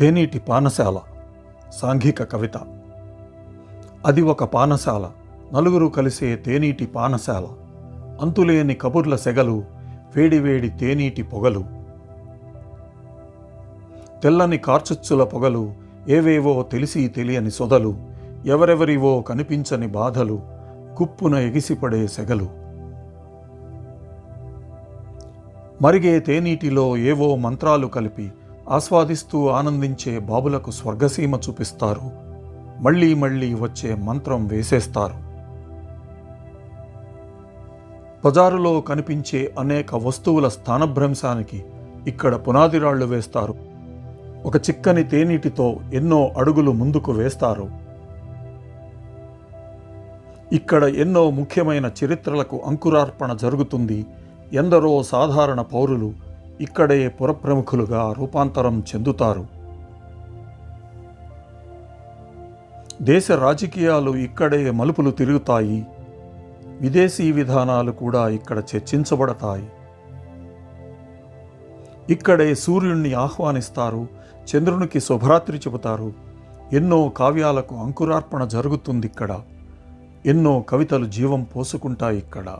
తేనీటి పానశాల సాంఘిక కవిత. అది ఒక పానశాల నలుగురు కలిసే తేనీటి పానశాల. అంతులేని కబుర్ల సెగలు వేడివేడి తేనీటి పొగలు. తెల్లని కార్చుచ్చుల పొగలు ఏవేవో తెలిసి తెలియని సొదలు ఎవరెవరివో కనిపించని బాధలు కుప్పున ఎగిసిపడే సెగలు. మరిగే తేనీటిలో ఏవో మంత్రాలు కలిపి ఆస్వాదిస్తూ ఆనందించే బాబులకు స్వర్గసీమ చూపిస్తారు. మళ్ళీ మళ్ళీ వచ్చే మంత్రం వేసేస్తారు. బజారులో కనిపించే అనేక వస్తువుల స్థానభ్రంశానికి ఇక్కడ పునాదిరాళ్ళు వేస్తారు. ఒక చిక్కని తేనీటితో ఎన్నో అడుగులు ముందుకు వేస్తారు. ఇక్కడ ఎన్నో ముఖ్యమైన చరిత్రలకు అంకురార్పణ జరుగుతుంది. ఎందరో సాధారణ పౌరులు ఇక్కడే పురప్రముఖులుగా రూపాంతరం చెందుతారు. దేశ రాజకీయాలు ఇక్కడే మలుపులు తిరుగుతాయి. విదేశీ విధానాలు కూడా ఇక్కడ చర్చించబడతాయి. ఇక్కడే సూర్యుణ్ణి ఆహ్వానిస్తారు చంద్రునికి శుభరాత్రి చెబుతారు. ఎన్నో కావ్యాలకు అంకురార్పణ జరుగుతుంది ఇక్కడ. ఎన్నో కవితలు జీవం పోసుకుంటాయి ఇక్కడ.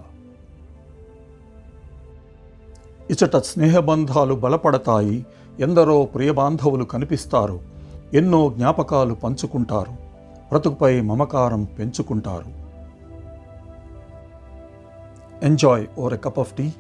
ఇచట స్నేహబంధాలు బలపడతాయి ఎందరో ప్రియబాంధవులు కనిపిస్తారు ఎన్నో జ్ఞాపకాలు పంచుకుంటారు బ్రతుకుపై మమకారం పెంచుకుంటారు. Enjoy or a cup of tea.